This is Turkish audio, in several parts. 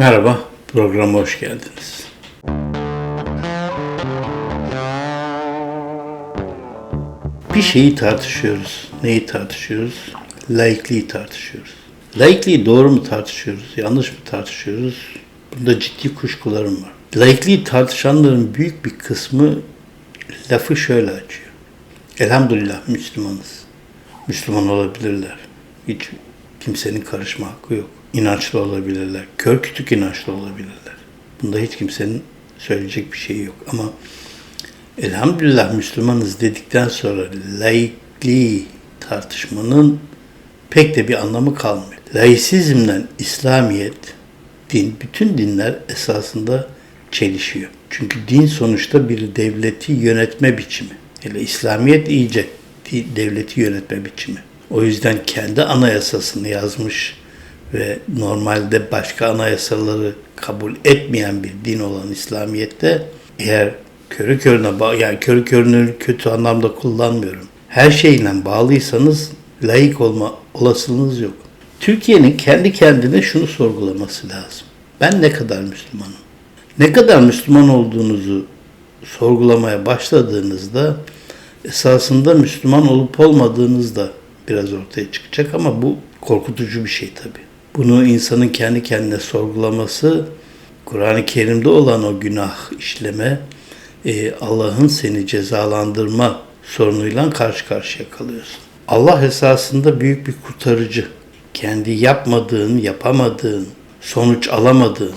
Merhaba, programa hoş geldiniz. Bir şeyi tartışıyoruz. Neyi tartışıyoruz? Laikliği tartışıyoruz. Laikliği doğru mu tartışıyoruz, yanlış mı tartışıyoruz? Bunda ciddi kuşkularım var. Laikliği tartışanların büyük bir kısmı lafı şöyle açıyor. Elhamdülillah Müslümanız. Müslüman olabilirler. Hiç kimsenin karışma hakkı yok. İnançlı olabilirler. Kör kütük inançlı olabilirler. Bunda hiç kimsenin söyleyecek bir şeyi yok. Ama elhamdülillah Müslümanız dedikten sonra laikliği tartışmanın pek de bir anlamı kalmıyor. Laisizmden İslamiyet, din, bütün dinler esasında çelişiyor. Çünkü din sonuçta bir devleti yönetme biçimi. Hele İslamiyet iyice devleti yönetme biçimi. O yüzden kendi anayasasını yazmış ve normalde başka anayasaları kabul etmeyen bir din olan İslamiyet'te eğer körü körüne yani körü körünü kötü anlamda kullanmıyorum. Her şeyle bağlıysanız layık olma olasılığınız yok. Türkiye'nin kendi kendine şunu sorgulaması lazım. Ben ne kadar Müslümanım? Ne kadar Müslüman olduğunuzu sorgulamaya başladığınızda esasında Müslüman olup olmadığınız da biraz ortaya çıkacak ama bu korkutucu bir şey tabii. Bunu insanın kendi kendine sorgulaması Kur'an-ı Kerim'de olan o günah işleme e, Allah'ın seni cezalandırma sorunuyla karşı karşıya kalıyorsun. Allah esasında büyük bir kurtarıcı. Kendi yapmadığın, yapamadığın, sonuç alamadığın,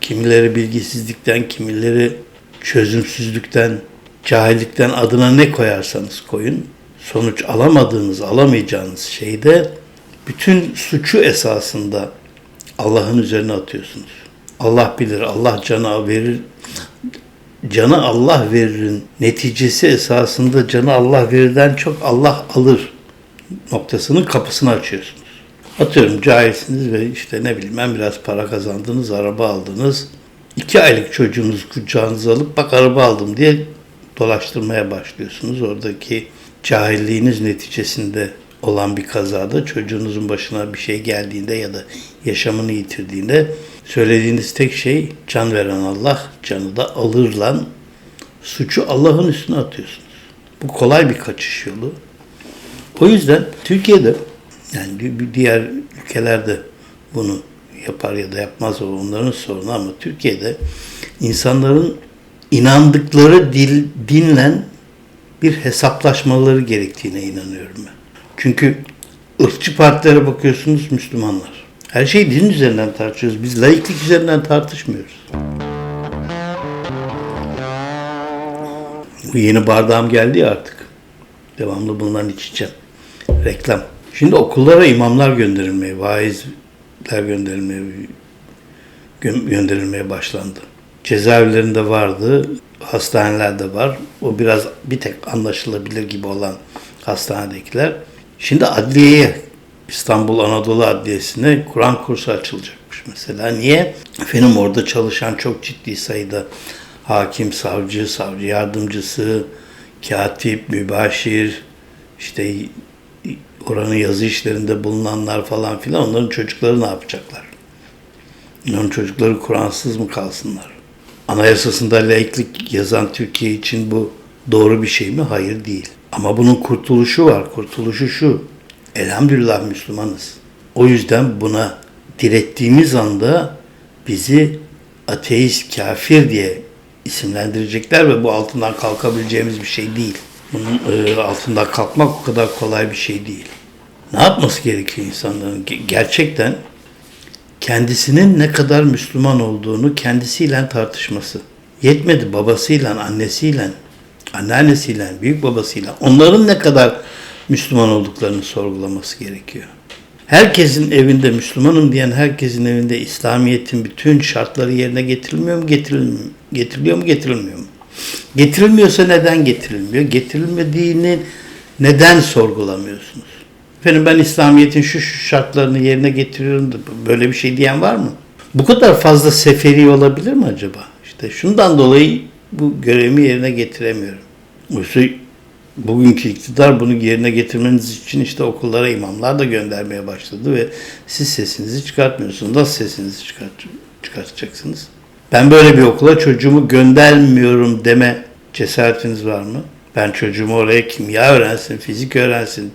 kimileri bilgisizlikten, kimileri çözümsüzlükten, cahillikten adına ne koyarsanız koyun, sonuç alamadığınız, alamayacağınız şeyde bütün suçu esasında Allah'ın üzerine atıyorsunuz. Allah bilir, Allah canı verir. Canı Allah veririn neticesi esasında canı Allah verirden çok Allah alır noktasının kapısını açıyorsunuz. Atıyorum cahilsiniz ve işte ne bileyim ben biraz para kazandınız, araba aldınız. İki aylık çocuğunuzu kucağınıza alıp bak araba aldım diye dolaştırmaya başlıyorsunuz. Oradaki cahilliğiniz neticesinde olan bir kazada çocuğunuzun başına bir şey geldiğinde ya da yaşamını yitirdiğinde söylediğiniz tek şey can veren Allah, canı da alır lan suçu Allah'ın üstüne atıyorsunuz. Bu kolay bir kaçış yolu. O yüzden Türkiye'de yani diğer ülkelerde bunu yapar ya da yapmaz o onların sorunu ama Türkiye'de insanların inandıkları dil, dinle bir hesaplaşmaları gerektiğine inanıyorum ben. Çünkü ırkçı partilere bakıyorsunuz Müslümanlar. Her şeyi din üzerinden tartışıyoruz. Biz laiklik üzerinden tartışmıyoruz. Bu yeni bardağım geldi ya artık. Devamlı bundan içeceğim. Reklam. Şimdi okullara imamlar gönderilmeye, vaizler gönderilmeye gönderilmeye başlandı. Cezaevlerinde vardı, hastanelerde var. O biraz bir tek anlaşılabilir gibi olan hastanedekiler. Şimdi adliyeye, İstanbul Anadolu Adliyesi'ne Kur'an kursu açılacakmış mesela. Niye? Efendim orada çalışan çok ciddi sayıda hakim, savcı, savcı yardımcısı, katip, mübaşir, işte oranın yazı işlerinde bulunanlar falan filan onların çocukları ne yapacaklar? Onların çocukları Kur'ansız mı kalsınlar? Anayasasında laiklik yazan Türkiye için bu doğru bir şey mi? Hayır değil. Ama bunun kurtuluşu var. Kurtuluşu şu. Elhamdülillah Müslümanız. O yüzden buna direttiğimiz anda bizi ateist, kafir diye isimlendirecekler ve bu altından kalkabileceğimiz bir şey değil. Bunun e, altından kalkmak o kadar kolay bir şey değil. Ne yapması gerekiyor insanların? Gerçekten kendisinin ne kadar Müslüman olduğunu kendisiyle tartışması. Yetmedi babasıyla, annesiyle, anneannesiyle, büyük babasıyla onların ne kadar Müslüman olduklarını sorgulaması gerekiyor. Herkesin evinde Müslümanım diyen herkesin evinde İslamiyet'in bütün şartları yerine getirilmiyor mu? Getirilmiyor, getiriliyor mu? Getirilmiyor mu? Getirilmiyorsa neden getirilmiyor? Getirilmediğini neden sorgulamıyorsunuz? Efendim ben İslamiyet'in şu, şu şartlarını yerine getiriyorum da böyle bir şey diyen var mı? Bu kadar fazla seferi olabilir mi acaba? İşte şundan dolayı bu görevimi yerine getiremiyorum. Oysa bugünkü iktidar bunu yerine getirmeniz için işte okullara imamlar da göndermeye başladı ve siz sesinizi çıkartmıyorsunuz. Nasıl sesinizi çıkartıyorsunuz? çıkartacaksınız? Ben böyle bir okula çocuğumu göndermiyorum deme cesaretiniz var mı? Ben çocuğumu oraya kimya öğrensin, fizik öğrensin,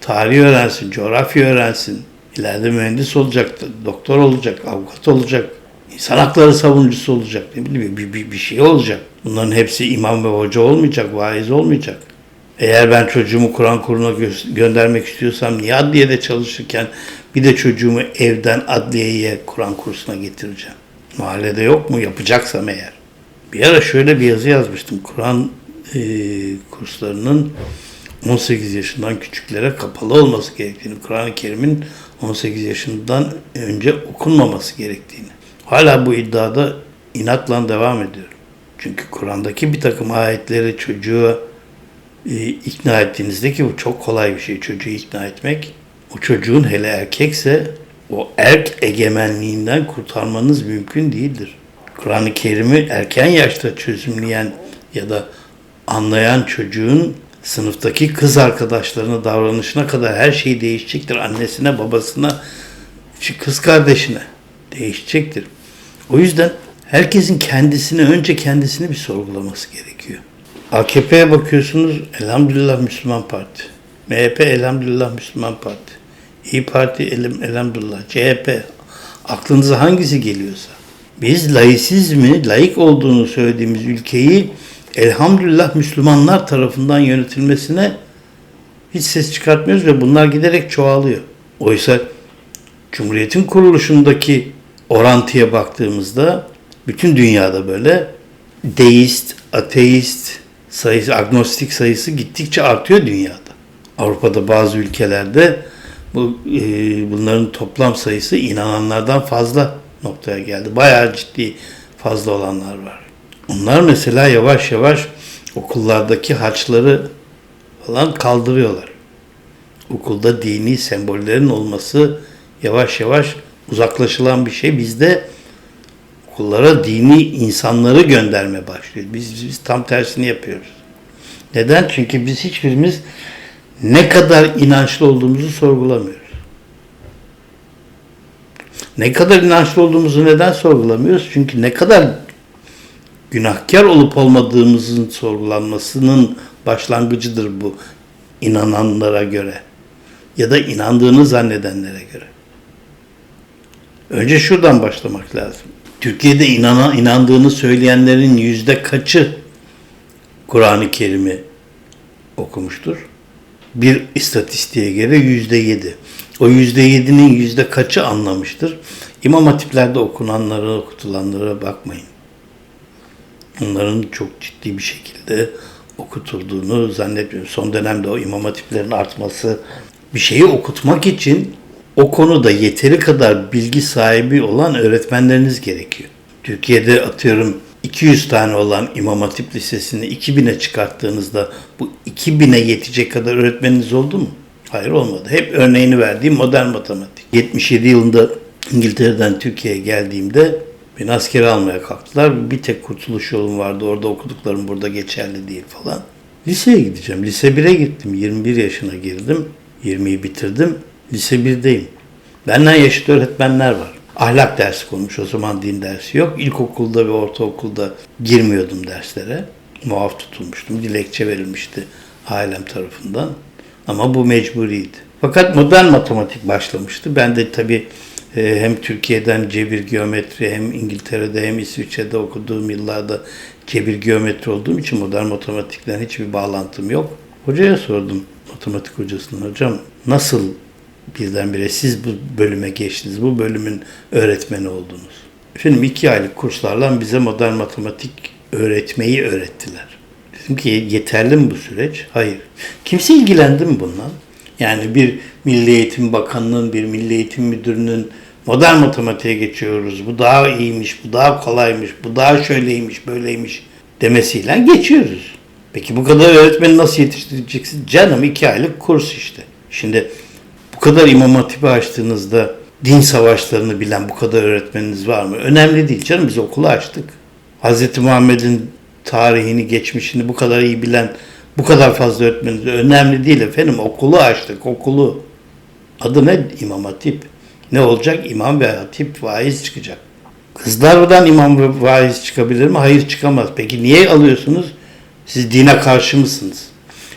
tarih öğrensin, coğrafya öğrensin. İleride mühendis olacak, doktor olacak, avukat olacak, insan hakları savunucusu olacak, ne bileyim bir, bir, bir şey olacak. Bunların hepsi imam ve hoca olmayacak, vaiz olmayacak. Eğer ben çocuğumu Kur'an kuruna gö- göndermek istiyorsam niye adliyede çalışırken bir de çocuğumu evden adliyeye Kur'an kursuna getireceğim? Mahallede yok mu? Yapacaksam eğer. Bir ara şöyle bir yazı yazmıştım. Kur'an e, kurslarının 18 yaşından küçüklere kapalı olması gerektiğini, Kur'an-ı Kerim'in 18 yaşından önce okunmaması gerektiğini. Hala bu iddiada inatla devam ediyorum. Çünkü Kur'an'daki bir takım ayetleri çocuğa e, ikna ettiğinizde ki bu çok kolay bir şey çocuğu ikna etmek. O çocuğun hele erkekse o erk egemenliğinden kurtarmanız mümkün değildir. Kur'an-ı Kerim'i erken yaşta çözümleyen ya da anlayan çocuğun sınıftaki kız arkadaşlarına davranışına kadar her şey değişecektir. Annesine, babasına, kız kardeşine değişecektir. O yüzden herkesin kendisini, önce kendisini bir sorgulaması gerekiyor. AKP'ye bakıyorsunuz, elhamdülillah Müslüman Parti. MHP elhamdülillah Müslüman Parti. İyi Parti elim, elhamdülillah. CHP. Aklınıza hangisi geliyorsa. Biz laisizmi, laik olduğunu söylediğimiz ülkeyi elhamdülillah Müslümanlar tarafından yönetilmesine hiç ses çıkartmıyoruz ve bunlar giderek çoğalıyor. Oysa Cumhuriyet'in kuruluşundaki orantıya baktığımızda bütün dünyada böyle deist, ateist sayısı, agnostik sayısı gittikçe artıyor dünyada. Avrupa'da bazı ülkelerde bu e, bunların toplam sayısı inananlardan fazla noktaya geldi. Bayağı ciddi fazla olanlar var. Onlar mesela yavaş yavaş okullardaki harçları falan kaldırıyorlar. Okulda dini sembollerin olması yavaş yavaş uzaklaşılan bir şey. Bizde okullara dini insanları gönderme başlıyor. Biz, biz tam tersini yapıyoruz. Neden? Çünkü biz hiçbirimiz ne kadar inançlı olduğumuzu sorgulamıyoruz. Ne kadar inançlı olduğumuzu neden sorgulamıyoruz? Çünkü ne kadar günahkar olup olmadığımızın sorgulanmasının başlangıcıdır bu inananlara göre ya da inandığını zannedenlere göre. Önce şuradan başlamak lazım. Türkiye'de inana, inandığını söyleyenlerin yüzde kaçı Kur'an-ı Kerim'i okumuştur? Bir istatistiğe göre yüzde yedi. O yüzde yedinin yüzde kaçı anlamıştır? İmam hatiplerde okunanlara, okutulanlara bakmayın. Onların çok ciddi bir şekilde okutulduğunu zannetmiyorum. Son dönemde o imam hatiplerin artması bir şeyi okutmak için o konuda yeteri kadar bilgi sahibi olan öğretmenleriniz gerekiyor. Türkiye'de atıyorum 200 tane olan İmam Hatip Lisesi'ni 2000'e çıkarttığınızda bu 2000'e yetecek kadar öğretmeniniz oldu mu? Hayır olmadı. Hep örneğini verdiğim modern matematik. 77 yılında İngiltere'den Türkiye'ye geldiğimde beni askere almaya kalktılar. Bir tek kurtuluş yolum vardı. Orada okuduklarım burada geçerli değil falan. Liseye gideceğim. Lise 1'e gittim. 21 yaşına girdim. 20'yi bitirdim. Lise 1'deyim. Benden yaşıt öğretmenler var. Ahlak dersi konmuş. O zaman din dersi yok. İlkokulda ve ortaokulda girmiyordum derslere. Muaf tutulmuştum. Dilekçe verilmişti ailem tarafından. Ama bu mecburiydi. Fakat modern matematik başlamıştı. Ben de tabii e, hem Türkiye'den cebir geometri hem İngiltere'de hem İsviçre'de okuduğum yıllarda cebir geometri olduğum için modern matematikten hiçbir bağlantım yok. Hocaya sordum matematik hocasına hocam nasıl birdenbire siz bu bölüme geçtiniz, bu bölümün öğretmeni oldunuz. Efendim iki aylık kurslarla bize modern matematik öğretmeyi öğrettiler. Dedim ki yeterli mi bu süreç? Hayır. Kimse ilgilendi mi bundan? Yani bir Milli Eğitim Bakanı'nın, bir Milli Eğitim Müdürü'nün modern matematiğe geçiyoruz, bu daha iyiymiş, bu daha kolaymış, bu daha şöyleymiş, böyleymiş demesiyle geçiyoruz. Peki bu kadar öğretmeni nasıl yetiştireceksin? Canım iki aylık kurs işte. Şimdi bu kadar imam hatibi açtığınızda din savaşlarını bilen bu kadar öğretmeniniz var mı? Önemli değil canım biz okulu açtık. Hz. Muhammed'in tarihini, geçmişini bu kadar iyi bilen bu kadar fazla öğretmeniniz önemli değil efendim. Okulu açtık, okulu. Adı ne? İmam Hatip. Ne olacak? İmam ve hatip vaiz çıkacak. Kızlardan imam ve vaiz çıkabilir mi? Hayır çıkamaz. Peki niye alıyorsunuz? Siz dine karşı mısınız?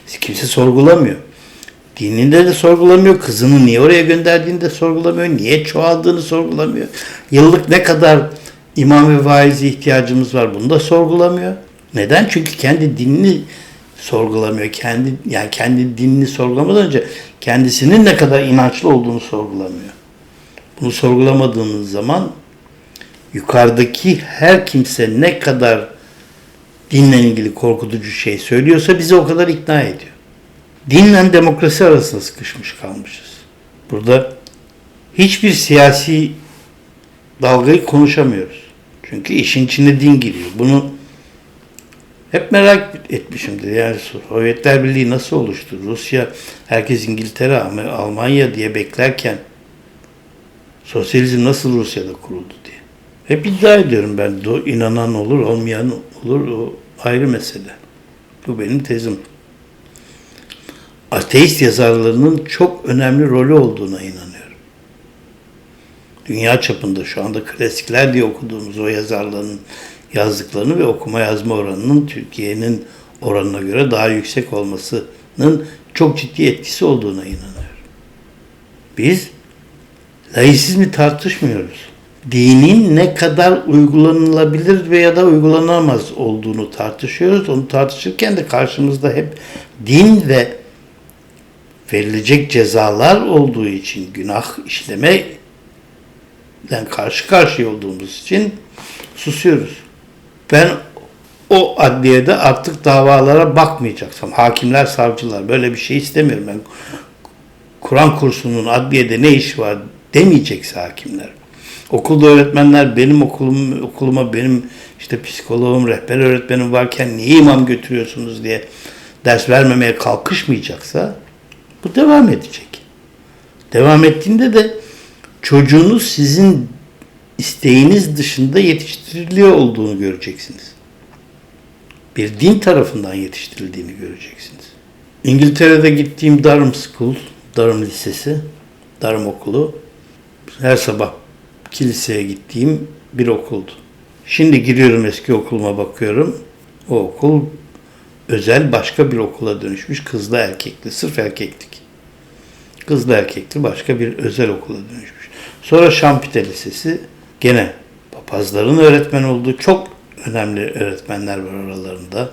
Siz kimse sorgulamıyor. Dininde de sorgulamıyor. Kızını niye oraya gönderdiğini de sorgulamıyor. Niye çoğaldığını sorgulamıyor. Yıllık ne kadar imam ve vaize ihtiyacımız var bunu da sorgulamıyor. Neden? Çünkü kendi dinini sorgulamıyor. Kendi yani kendi dinini sorgulamadan önce kendisinin ne kadar inançlı olduğunu sorgulamıyor. Bunu sorgulamadığınız zaman yukarıdaki her kimse ne kadar dinle ilgili korkutucu şey söylüyorsa bizi o kadar ikna ediyor. Dinle demokrasi arasında sıkışmış kalmışız. Burada hiçbir siyasi dalgayı konuşamıyoruz. Çünkü işin içine din giriyor. Bunu hep merak etmişimdir. Yani Sovyetler Birliği nasıl oluştu? Rusya, herkes İngiltere, Almanya diye beklerken sosyalizm nasıl Rusya'da kuruldu diye. Hep iddia ediyorum ben. inanan olur, olmayan olur. O ayrı mesele. Bu benim tezim. Ateist yazarlarının çok önemli rolü olduğuna inanıyorum. Dünya çapında şu anda klasikler diye okuduğumuz o yazarların yazdıklarını ve okuma yazma oranının Türkiye'nin oranına göre daha yüksek olmasının çok ciddi etkisi olduğuna inanıyorum. Biz laisizmi tartışmıyoruz. Dinin ne kadar uygulanılabilir veya da uygulanamaz olduğunu tartışıyoruz. Onu tartışırken de karşımızda hep din ve verilecek cezalar olduğu için günah işleme karşı karşıya olduğumuz için susuyoruz. Ben o adliyede artık davalara bakmayacaksam, hakimler, savcılar böyle bir şey istemiyorum. Ben Kur'an kursunun adliyede ne işi var demeyecekse hakimler. Okulda öğretmenler benim okulum, okuluma benim işte psikoloğum, rehber öğretmenim varken niye imam götürüyorsunuz diye ders vermemeye kalkışmayacaksa bu devam edecek. Devam ettiğinde de çocuğunuz sizin isteğiniz dışında yetiştiriliyor olduğunu göreceksiniz. Bir din tarafından yetiştirildiğini göreceksiniz. İngiltere'de gittiğim Durham School, Durham Lisesi, Durham Okulu her sabah kiliseye gittiğim bir okuldu. Şimdi giriyorum eski okuluma bakıyorum. O okul özel başka bir okula dönüşmüş. Kızlı erkekli, sırf erkeklik. Kızlı erkekli başka bir özel okula dönüşmüş. Sonra Şampite Lisesi gene papazların öğretmen olduğu çok önemli öğretmenler var aralarında.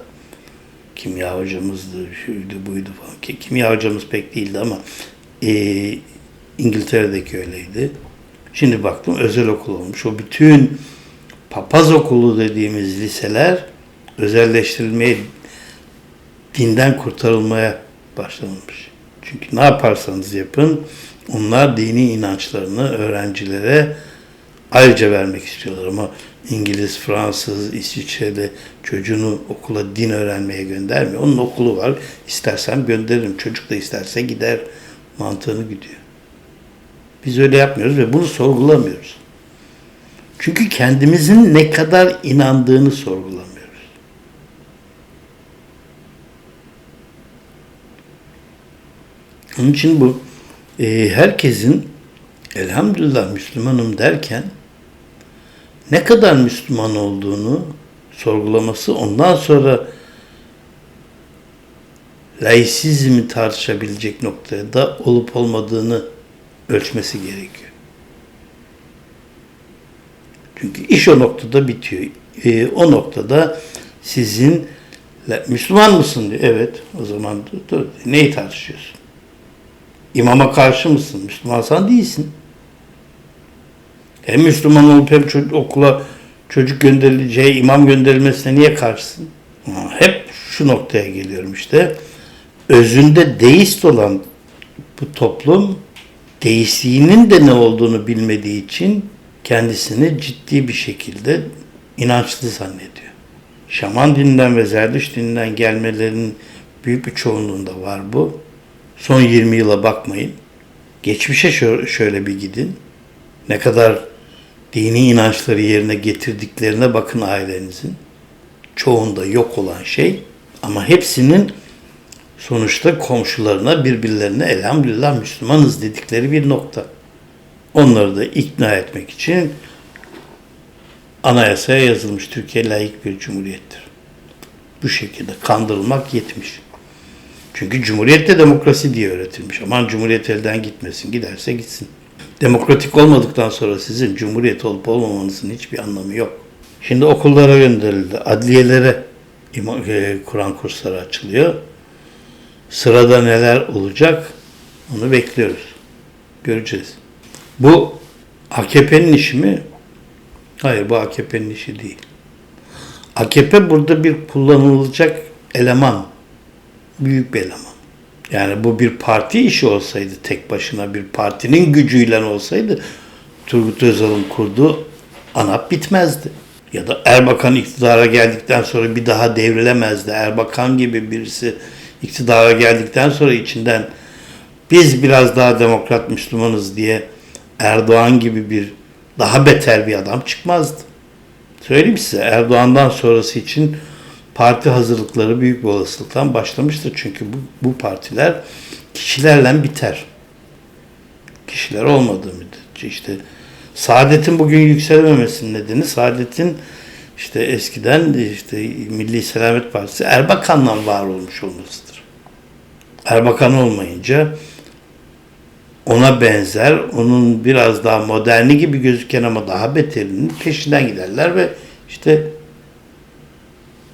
Kimya hocamızdı, şuydu buydu falan. Kimya hocamız pek değildi ama e, İngiltere'deki öyleydi. Şimdi baktım özel okul olmuş. O bütün papaz okulu dediğimiz liseler özelleştirilmeye, dinden kurtarılmaya başlanmış. Çünkü ne yaparsanız yapın, onlar dini inançlarını öğrencilere ayrıca vermek istiyorlar ama İngiliz, Fransız, İsviçre'de çocuğunu okula din öğrenmeye göndermiyor. Onun okulu var. İstersem gönderirim. Çocuk da isterse gider mantığını gidiyor. Biz öyle yapmıyoruz ve bunu sorgulamıyoruz. Çünkü kendimizin ne kadar inandığını sorgulamıyoruz. Onun için bu e, herkesin elhamdülillah Müslümanım derken ne kadar Müslüman olduğunu sorgulaması ondan sonra laisizmi tartışabilecek noktada da olup olmadığını ölçmesi gerekiyor. Çünkü iş o noktada bitiyor. E, o noktada sizin Müslüman mısın diyor. Evet. O zaman dur, dur. Neyi tartışıyorsun? İmama karşı mısın? Müslümansan değilsin. Hem Müslüman olup hem çocuk, okula çocuk gönderileceği, imam gönderilmesine niye karşısın? Hep şu noktaya geliyorum işte. Özünde deist olan bu toplum deistliğinin de ne olduğunu bilmediği için kendisini ciddi bir şekilde inançlı zannediyor. Şaman dininden ve Zerdüş dininden gelmelerinin büyük bir çoğunluğunda var bu. Son 20 yıla bakmayın. Geçmişe şöyle bir gidin. Ne kadar dini inançları yerine getirdiklerine bakın ailenizin. Çoğunda yok olan şey ama hepsinin sonuçta komşularına birbirlerine elhamdülillah Müslümanız dedikleri bir nokta. Onları da ikna etmek için anayasaya yazılmış Türkiye layık bir cumhuriyettir. Bu şekilde kandırılmak yetmiş. Çünkü cumhuriyette demokrasi diye öğretilmiş. Aman cumhuriyet elden gitmesin, giderse gitsin. Demokratik olmadıktan sonra sizin cumhuriyet olup olmamanızın hiçbir anlamı yok. Şimdi okullara gönderildi, adliyelere e, Kur'an kursları açılıyor. Sırada neler olacak onu bekliyoruz. Göreceğiz. Bu AKP'nin işi mi? Hayır bu AKP'nin işi değil. AKP burada bir kullanılacak eleman. Büyük bir eleman. Yani bu bir parti işi olsaydı tek başına bir partinin gücüyle olsaydı Turgut Özal'ın kurduğu ANAP bitmezdi. Ya da Erbakan iktidara geldikten sonra bir daha devrilemezdi. Erbakan gibi birisi iktidara geldikten sonra içinden biz biraz daha demokrat Müslümanız diye Erdoğan gibi bir daha beter bir adam çıkmazdı. Söyleyeyim size Erdoğan'dan sonrası için parti hazırlıkları büyük bir olasılıkla başlamıştır. Çünkü bu, bu partiler kişilerle biter. Kişiler olmadığı müddetçe işte Saadet'in bugün yükselememesinin nedeni Saadet'in işte eskiden işte Milli Selamet Partisi Erbakan'la var olmuş olmasıdır. Erbakan olmayınca ona benzer, onun biraz daha moderni gibi gözüken ama daha beterinin peşinden giderler ve işte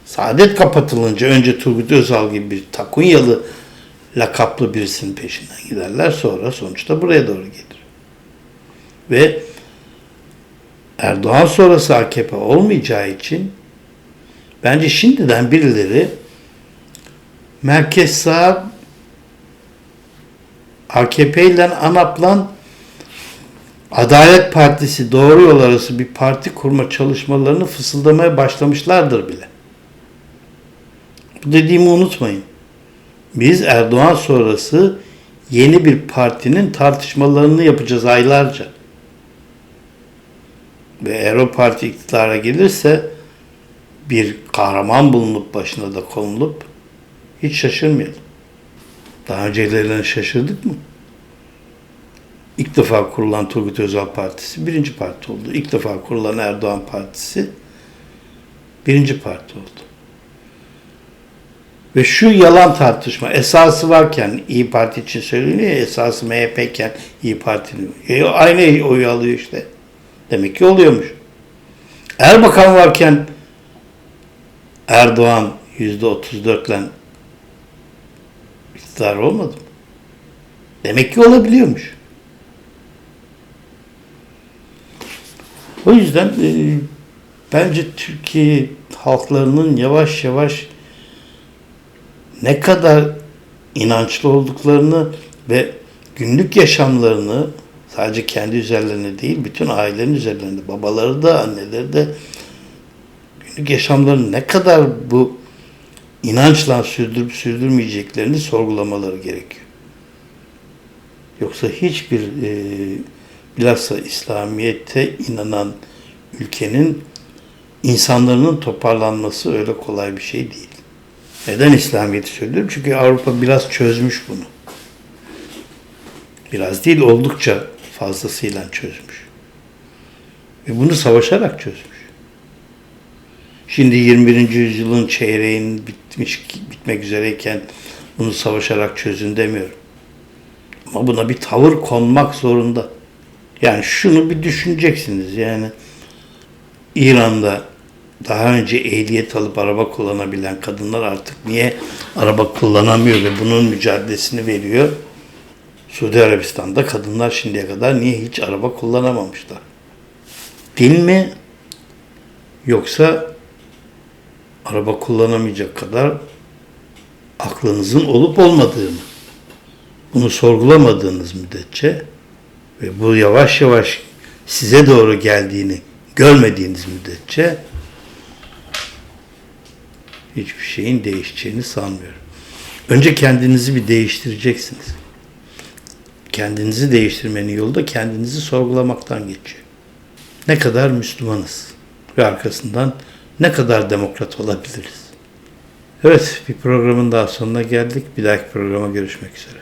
Saadet kapatılınca önce Turgut Özal gibi bir Takunyalı lakaplı birisinin peşinden giderler. Sonra sonuçta buraya doğru gelir. Ve Erdoğan sonrası AKP olmayacağı için bence şimdiden birileri merkez sağ AKP ile ANAP'la Adalet Partisi doğru yol arası bir parti kurma çalışmalarını fısıldamaya başlamışlardır bile. Dediğimi unutmayın. Biz Erdoğan sonrası yeni bir partinin tartışmalarını yapacağız aylarca. Ve eğer o parti iktidara gelirse bir kahraman bulunup başına da konulup hiç şaşırmayalım. Daha öncelerine şaşırdık mı? İlk defa kurulan Turgut Özal Partisi birinci parti oldu. İlk defa kurulan Erdoğan Partisi birinci parti oldu. Ve şu yalan tartışma esası varken İyi Parti için söyleniyor ya esası MHP iken İyi Parti'nin e, aynı oyu alıyor işte. Demek ki oluyormuş. Erbakan varken Erdoğan yüzde otuz dörtle iktidar olmadı mı? Demek ki olabiliyormuş. O yüzden e, bence Türkiye halklarının yavaş yavaş ne kadar inançlı olduklarını ve günlük yaşamlarını sadece kendi üzerlerine değil bütün ailenin üzerlerinde babaları da anneleri de günlük yaşamlarını ne kadar bu inançla sürdürüp sürdürmeyeceklerini sorgulamaları gerekiyor. Yoksa hiçbir e, bilhassa İslamiyet'e inanan ülkenin insanların toparlanması öyle kolay bir şey değil. Neden İslamiyet'i söylüyorum? Çünkü Avrupa biraz çözmüş bunu. Biraz değil, oldukça fazlasıyla çözmüş. Ve bunu savaşarak çözmüş. Şimdi 21. yüzyılın çeyreğin bitmiş, bitmek üzereyken bunu savaşarak çözün demiyorum. Ama buna bir tavır konmak zorunda. Yani şunu bir düşüneceksiniz yani İran'da daha önce ehliyet alıp araba kullanabilen kadınlar artık niye araba kullanamıyor ve bunun mücadelesini veriyor? Suudi Arabistan'da kadınlar şimdiye kadar niye hiç araba kullanamamışlar? Dil mi? Yoksa araba kullanamayacak kadar aklınızın olup olmadığı mı? Bunu sorgulamadığınız müddetçe ve bu yavaş yavaş size doğru geldiğini görmediğiniz müddetçe hiçbir şeyin değişeceğini sanmıyorum. Önce kendinizi bir değiştireceksiniz. Kendinizi değiştirmenin yolu da kendinizi sorgulamaktan geçiyor. Ne kadar Müslümanız ve arkasından ne kadar demokrat olabiliriz? Evet, bir programın daha sonuna geldik. Bir dahaki programa görüşmek üzere.